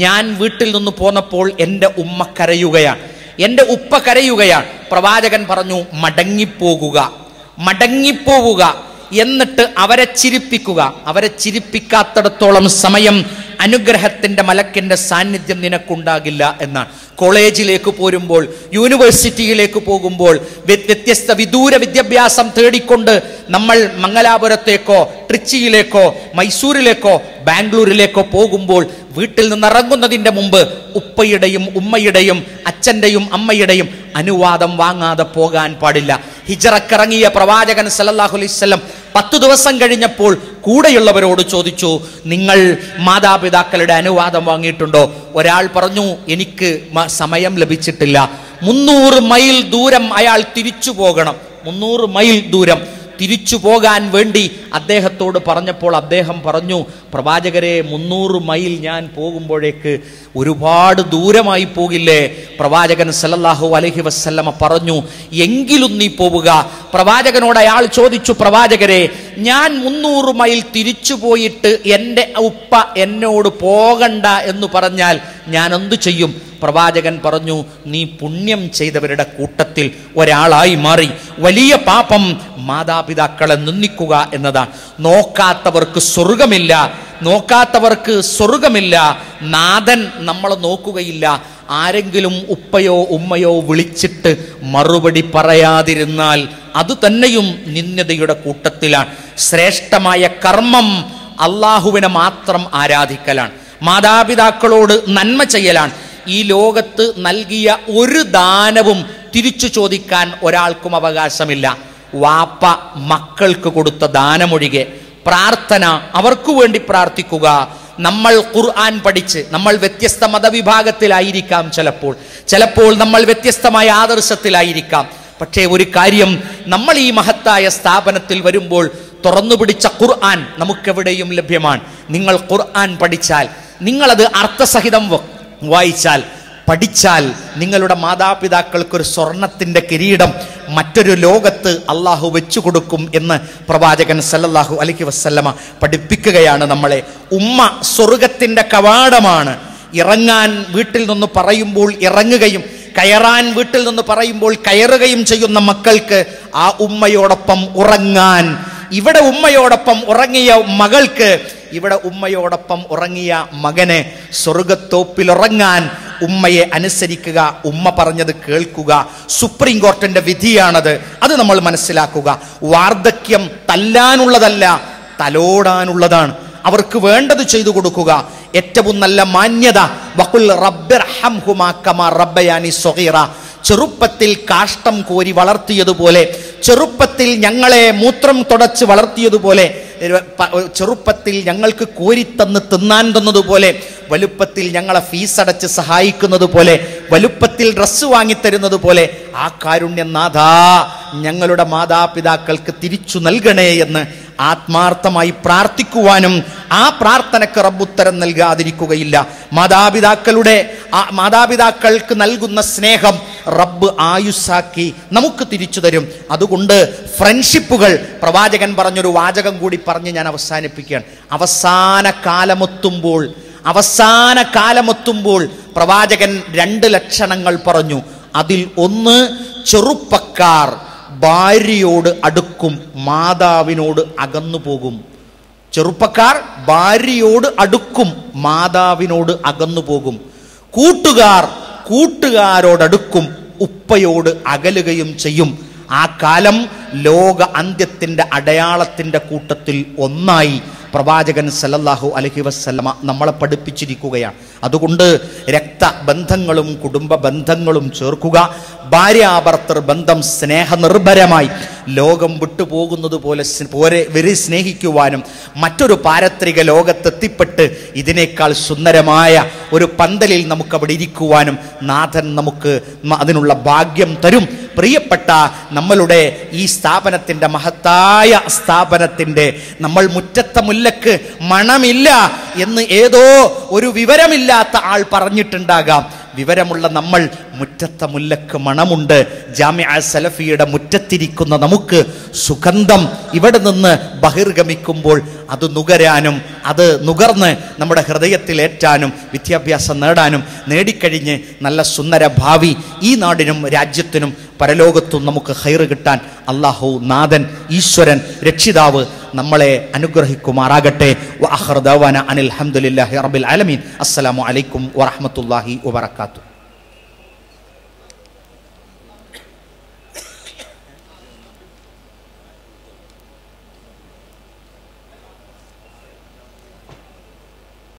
ഞാൻ വീട്ടിൽ നിന്ന് പോന്നപ്പോൾ എന്റെ ഉമ്മ കരയുകയാണ് എന്റെ ഉപ്പ കരയുകയാണ്. പ്രവാചകൻ പറഞ്ഞു മടങ്ങിപ്പോകുക മടങ്ങിപ്പോവുക എന്നിട്ട് അവരെ ചിരിപ്പിക്കുക. അവരെ ചിരിപ്പിക്കാത്തടത്തോളം സമയം അനുഗ്രഹത്തിന്റെ മലക്കിന്റെ സാന്നിധ്യം നിനക്കുണ്ടാകില്ല എന്നാണ്. കോളേജിലേക്ക് പോരുമ്പോൾ യൂണിവേഴ്സിറ്റിയിലേക്ക് പോകുമ്പോൾ വ്യ- വ്യത്യസ്ത വിദൂര വിദ്യാഭ്യാസം തേടിക്കൊണ്ട് നമ്മൾ മംഗലാപുരത്തേക്കോ ട്രിച്ചിയിലേക്കോ മൈസൂരിലേക്കോ ബാംഗ്ലൂരിലേക്കോ പോകുമ്പോൾ വീട്ടിൽ നിന്ന് ഇറങ്ങുന്നതിന്റെ മുമ്പ് ഉപ്പയുടെയും ഉമ്മയുടെയും അച്ഛന്റെയും അമ്മയുടെയും അനുവാദം വാങ്ങാതെ പോകാൻ പാടില്ല. ഹിജറക്കിറങ്ങിയ പ്രവാചകൻ സല്ലല്ലാഹു അലൈഹി വസല്ലം പത്തു ദിവസം കഴിഞ്ഞപ്പോൾ കൂടെയുള്ളവരോട് ചോദിച്ചു നിങ്ങൾ മാതാപിതാക്കളുടെ അനുവാദം വാങ്ങിയിട്ടുണ്ടോ? ഒരാൾ പറഞ്ഞു എനിക്ക് സമയം ലഭിച്ചിട്ടില്ല. മുന്നൂറ് മൈൽ ദൂരം അയാൾ തിരിച്ചു പോകണം. മുന്നൂറ് മൈൽ ദൂരം തിരിച്ചു പോകാൻ വേണ്ടി അദ്ദേഹത്തോട് പറഞ്ഞപ്പോൾ അദ്ദേഹം പറഞ്ഞു പ്രവാചകരെ മുന്നൂറ് മൈൽ ഞാൻ പോകുമ്പോഴേക്ക് ഒരുപാട് ദൂരമായി പോകില്ലേ? പ്രവാചകൻ സല്ലല്ലാഹു അലഹി വസ്ല്ലമ പറഞ്ഞു എങ്കിലും നീ പോവുക. പ്രവാചകനോട് അയാൾ ചോദിച്ചു പ്രവാചകരെ ഞാൻ മുന്നൂറ് മൈൽ തിരിച്ചു പോയിട്ട് എന്റെ ഉപ്പ എന്നോട് പോകണ്ട എന്ന് പറഞ്ഞാൽ ഞാൻ എന്തു ചെയ്യും? പ്രവാചകൻ പറഞ്ഞു നീ പുണ്യം ചെയ്തവരുടെ കൂട്ടത്തിൽ ഒരാളായി മാറി. വലിയ പാപം മാതാപിതാക്കളെ നിന്ദിക്കുക എന്നതാണ്. നോക്കാത്തവർക്ക് സ്വർഗമില്ല നോക്കാത്തവർക്ക് സ്വർഗമില്ല നാഥൻ നമ്മളെ നോക്കുകയില്ല. ആരെങ്കിലും ഉപ്പയോ ഉമ്മയോ വിളിച്ചിട്ട് മറുപടി പറയാതിരുന്നാൽ അത് തന്നെയും നിന്ദതയുടെ കൂട്ടത്തിലാണ്. ശ്രേഷ്ഠമായ കർമ്മം അള്ളാഹുവിനെ മാത്രം ആരാധിക്കലാണ്. മാതാപിതാക്കളോട് നന്മ ചെയ്യലാണ്. ഈ ലോകത്ത് നൽകിയ ഒരു ദാനവും തിരിച്ചു ചോദിക്കാൻ ഒരാൾക്കും അവകാശമില്ല. വാപ്പ മക്കൾക്ക് കൊടുത്ത ദാനമൊഴികെ പ്രാർത്ഥന അവർക്കു വേണ്ടി പ്രാർത്ഥിക്കുക. നമ്മൾ ഖുർആൻ പഠിച്ച് നമ്മൾ വ്യത്യസ്ത മതവിഭാഗത്തിലായിരിക്കാം ചിലപ്പോൾ. ചിലപ്പോൾ നമ്മൾ വ്യത്യസ്തമായ ആദർശത്തിലായിരിക്കാം. പക്ഷേ ഒരു കാര്യം നമ്മൾ ഈ മഹത്തായ സ്ഥാപനത്തിൽ വരുമ്പോൾ തുറന്നു പിടിച്ച ഖുർആൻ നമുക്കെവിടെയും ലഭ്യമാണ്. നിങ്ങൾ ഖുർആൻ പഠിച്ചാൽ നിങ്ങളത് അർത്ഥസഹിതം വായിച്ചാൽ പഠിച്ചാൽ നിങ്ങളുടെ മാതാപിതാക്കൾക്കൊരു സ്വർണത്തിന്റെ കിരീടം മറ്റൊരു ലോകത്ത് അള്ളാഹു വെച്ചു കൊടുക്കും എന്ന് പ്രവാചകൻ സല്ലല്ലാഹു അലൈഹി വസല്ലമ പഠിപ്പിക്കുകയാണ് നമ്മളെ. ഉമ്മ സ്വർഗത്തിന്റെ കവാടമാണ്. ഇറങ്ങാൻ വീട്ടിൽ നിന്ന് പറയുമ്പോൾ ഇറങ്ങുകയും കയറാൻ വീട്ടിൽ നിന്ന് പറയുമ്പോൾ കയറുകയും ചെയ്യുന്ന മക്കൾക്ക് ആ ഉമ്മയോടൊപ്പം ഉറങ്ങാൻ. ഇവിടെ ഉമ്മയോടൊപ്പം ഉറങ്ങിയ മകൾക്ക് ഇവിടെ ഉമ്മയോടൊപ്പം ഉറങ്ങിയ മകനെ സ്വർഗത്തോപ്പിലുറങ്ങാൻ ഉമ്മയെ അനുസരിക്കുക ഉമ്മ പറഞ്ഞത് കേൾക്കുക സുപ്രീം കോർട്ടിന്റെ വിധിയാണത് അത് നമ്മൾ മനസ്സിലാക്കുക. വാർദ്ധക്യം തല്ലാനുള്ളതല്ല തലോടാനുള്ളതാണ്. അവർക്ക് വേണ്ടത് ചെയ്തു കൊടുക്കുക. ഏറ്റവും നല്ല മാന്യത വഖുൽ റബ്ബർ റബ്ബയാനി സൊഹീറ ചെറുപ്പത്തിൽ കാഷ്ടം കോരി വളർത്തിയതുപോലെ ചെറുപ്പത്തിൽ ഞങ്ങളെ മൂത്രം തുടച്ച് വളർത്തിയതുപോലെ ചെറുപ്പത്തിൽ ഞങ്ങൾക്ക് കോരിത്തന്ന് തിന്നാൻ തന്നതുപോലെ വലുപ്പത്തിൽ ഞങ്ങളെ ഫീസ് അടച്ച് സഹായിക്കുന്നത് പോലെ വലുപ്പത്തിൽ ഡ്രസ്സ് വാങ്ങിത്തരുന്നത് പോലെ ആ കാരുണ്യനാഥ ഞങ്ങളുടെ മാതാപിതാക്കൾക്ക് തിരിച്ചു നൽകണേ എന്ന് ആത്മാർത്ഥമായി പ്രാർത്ഥിക്കുവാനും ആ പ്രാർത്ഥനക്ക് റബ്ബുത്തരം നൽകാതിരിക്കുകയില്ല. മാതാപിതാക്കളുടെ മാതാപിതാക്കൾക്ക് നൽകുന്ന സ്നേഹം റബ്ബ് ആയുസ്സാക്കി നമുക്ക് തിരിച്ചു തരും. അതുകൊണ്ട് ഫ്രണ്ട്ഷിപ്പുകൾ പ്രവാചകൻ പറഞ്ഞൊരു വാചകം കൂടി പറഞ്ഞ് ഞാൻ അവസാനിപ്പിക്കുകയാണ്. അവസാന കാലമൊത്തുമ്പോൾ അവസാന കാലമൊത്തുമ്പോൾ പ്രവാചകൻ രണ്ട് ലക്ഷണങ്ങൾ പറഞ്ഞു. അതിൽ ഒന്ന് ചെറുപ്പക്കാർ ഭാര്യയോട് അടുക്കും മാതാവിനോട് അകന്നു പോകും ചെറുപ്പക്കാർ ഭാര്യയോട് അടുക്കും മാതാവിനോട് അകന്നു പോകും കൂട്ടുകാർ കൂട്ടുകാരോടടുക്കും ഉപ്പയോട് അകലുകയും ചെയ്യും. ആ കാലം ലോക അന്ത്യത്തിന്റെ അടയാളത്തിന്റെ കൂട്ടത്തിൽ ഒന്നായി പ്രവാചകൻ സല്ലല്ലാഹു അലഹി വസല്ലമ നമ്മളെ പഠിപ്പിച്ചിരിക്കുകയാണ്. അതുകൊണ്ട് രക്തബന്ധങ്ങളും കുടുംബ ബന്ധങ്ങളും ചേർക്കുക. ഭാര്യാഭർത്തൃ ബന്ധം സ്നേഹനിർഭരമായി ലോകം വിട്ടുപോകുന്നത് പോലെ പോരെ വരെ സ്നേഹിക്കുവാനും മറ്റൊരു പാരത്രിക ലോകത്തെത്തിപ്പെട്ട് ഇതിനേക്കാൾ സുന്ദരമായ ഒരു പന്തലിൽ നമുക്ക് അവിടെ ഇരിക്കുവാനും നാഥൻ നമുക്ക് അതിനുള്ള ഭാഗ്യം തരും. പ്രിയപ്പെട്ട നമ്മളുടെ ഈ സ്ഥാപനത്തിന്റെ മഹത്തായ സ്ഥാപനത്തിന്റെ നമ്മൾ മുറ്റത്തെ മുല്ലക്ക് മണമില്ല എന്ന് ഏതോ ഒരു വിവരമില്ലാത്ത ആൾ പറഞ്ഞിട്ടുണ്ടാകാം. വിവരമുള്ള നമ്മൾ മുറ്റത്ത മുല്ലക്ക് മണമുണ്ട്. ജാമ്യ സലഫിയുടെ മുറ്റത്തിരിക്കുന്ന നമുക്ക് സുഗന്ധം ഇവിടെ നിന്ന് ബഹിർഗമിക്കുമ്പോൾ അത് നുകരാനും അത് നുകർന്ന് നമ്മുടെ ഹൃദയത്തിൽ ഏറ്റാനും വിദ്യാഭ്യാസം നേടാനും നേടിക്കഴിഞ്ഞ് നല്ല സുന്ദര ഭാവി ഈ നാടിനും രാജ്യത്തിനും പരലോകത്തും നമുക്ക് ഹൈറ് കിട്ടാൻ അള്ളാഹു നാഥൻ ഈശ്വരൻ രക്ഷിതാവ് നമ്മളെ അനുഗ്രഹിക്കുമാറാകട്ടെ. അനിൽ ആലമീൻ. അസ്സലാമു അലൈക്കും വറഹ്മത്തുള്ളാഹി വബറകാതുഹു